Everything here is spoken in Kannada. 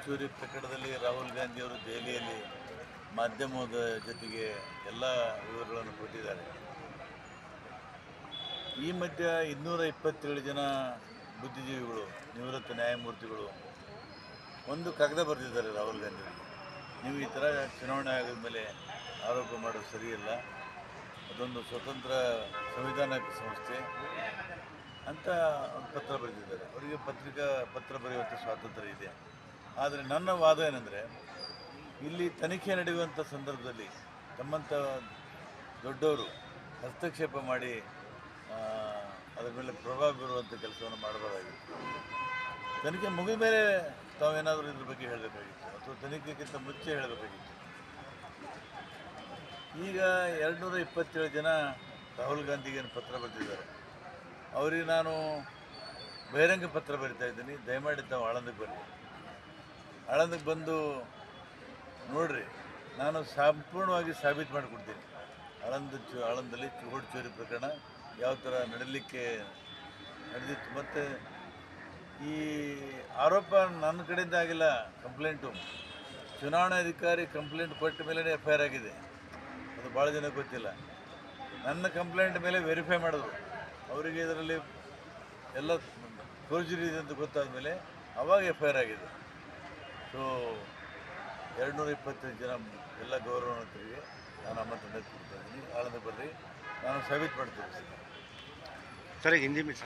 ಹೆಚ್ಚುವರಿ ಪ್ರಕರಣದಲ್ಲಿ ರಾಹುಲ್ ಗಾಂಧಿ ಅವರು ದೆಹಲಿಯಲ್ಲಿ ಮಾಧ್ಯಮದ ಜೊತೆಗೆ ಎಲ್ಲ ವಿವರಗಳನ್ನು ಕೊಟ್ಟಿದ್ದಾರೆ. ಈ ಮಧ್ಯ ಇನ್ನೂರ ಇಪ್ಪತ್ತೇಳು ಜನ ಬುದ್ಧಿಜೀವಿಗಳು, ನಿವೃತ್ತ ನ್ಯಾಯಮೂರ್ತಿಗಳು ಒಂದು ಕಾಗದ ಬರೆದಿದ್ದಾರೆ ರಾಹುಲ್ ಗಾಂಧಿ ನೀವು ಈ ಥರ ಚುನಾವಣೆ ಆಗಿದ ಮೇಲೆ ಆರೋಪ ಮಾಡೋದು ಸರಿಯಲ್ಲ. ಅದೊಂದು ಸ್ವತಂತ್ರ ಸಂವಿಧಾನ ಸಂಸ್ಥೆ ಅಂತ ಪತ್ರ ಬರೆದಿದ್ದಾರೆ. ಅವರಿಗೆ ಪತ್ರಿಕಾ ಪತ್ರ ಬರೆಯುವಂಥ ಸ್ವಾತಂತ್ರ್ಯ ಇದೆ. ಆದರೆ ನನ್ನ ವಾದ ಏನಂದರೆ, ಇಲ್ಲಿ ತನಿಖೆ ನಡೆಯುವಂಥ ಸಂದರ್ಭದಲ್ಲಿ ತಮ್ಮಂಥ ದೊಡ್ಡವರು ಹಸ್ತಕ್ಷೇಪ ಮಾಡಿ ಅದರ ಮೇಲೆ ಪ್ರಭಾವ ಬೀರುವಂಥ ಕೆಲಸವನ್ನು ಮಾಡಬಾರ್ದಾಗಿತ್ತು. ತನಿಖೆ ಮುಗಿದ ಮೇಲೆ ತಾವೇನಾದರೂ ಇದ್ರ ಬಗ್ಗೆ ಹೇಳಬೇಕಾಗಿತ್ತು, ಅಥವಾ ತನಿಖೆಗಿಂತ ಮುಂಚೆ ಹೇಳಬೇಕಾಗಿತ್ತು. ಈಗ ಎರಡುನೂರ ಇಪ್ಪತ್ತೇಳು ಜನ ರಾಹುಲ್ ಗಾಂಧಿಗೇನು ಪತ್ರ ಬರೆದಿದ್ದಾರೆ. ಅವರಿಗೆ ನಾನು ಬಹಿರಂಗ ಪತ್ರ ಬರಿತಾ ಇದ್ದೀನಿ. ದಯಮಾಡಿ ತಾವು ಆಳಂದಕ್ಕೆ ಬನ್ನಿ. ಆಳಂದಕ್ಕೆ ಬಂದು ನೋಡ್ರಿ, ನಾನು ಸಂಪೂರ್ಣವಾಗಿ ಸಾಬೀತು ಮಾಡಿಕೊಡ್ತೀನಿ. ಆಳಂದ ಚು ಆಳಂದಲ್ಲಿ ಚೋಟ್ ಚೋರಿ ಪ್ರಕರಣ, ಯಾವ ಥರ ನಡೀಲಿಕ್ಕೆ ನಡೆದಿತ್ತು. ಮತ್ತು ಈ ಆರೋಪ ನನ್ನ ಕಡೆಯಿಂದ ಆಗಿಲ್ಲ, ಕಂಪ್ಲೇಂಟು. ಚುನಾವಣಾಧಿಕಾರಿ ಕಂಪ್ಲೇಂಟ್ ಕೊಟ್ಟ ಮೇಲೆ ಎಫ್ ಐ ಆರ್ ಆಗಿದೆ. ಅದು ಭಾಳ ಜನ ಗೊತ್ತಿಲ್ಲ. ನನ್ನ ಕಂಪ್ಲೇಂಟ್ ಮೇಲೆ ವೆರಿಫೈ ಮಾಡಿದ್ರು. ಅವರಿಗೆ ಇದರಲ್ಲಿ ಎಲ್ಲ ಫೋರ್ಜರಿ ಇದೆ ಅಂತ ಗೊತ್ತಾದ ಮೇಲೆ ಅವಾಗ ಎಫ್ ಐ ಆರ್ ಆಗಿದೆ. ಸೊ ಎರಡುನೂರ ಇಪ್ಪತ್ತೈದು ಜನ ಎಲ್ಲ ಗೌರವಾನ್ವಿತರಿಗೆ ನಾನು ಆಮಂತ್ರಣ ಕೊಡ್ತಾ ಇದ್ದೀನಿ. ಆಳಂದ ಬರ್ರಿ. ನಾನು ಸಬ್ಮಿಟ್ ಮಾಡ್ತೀನಿ. Sir, Hindi miss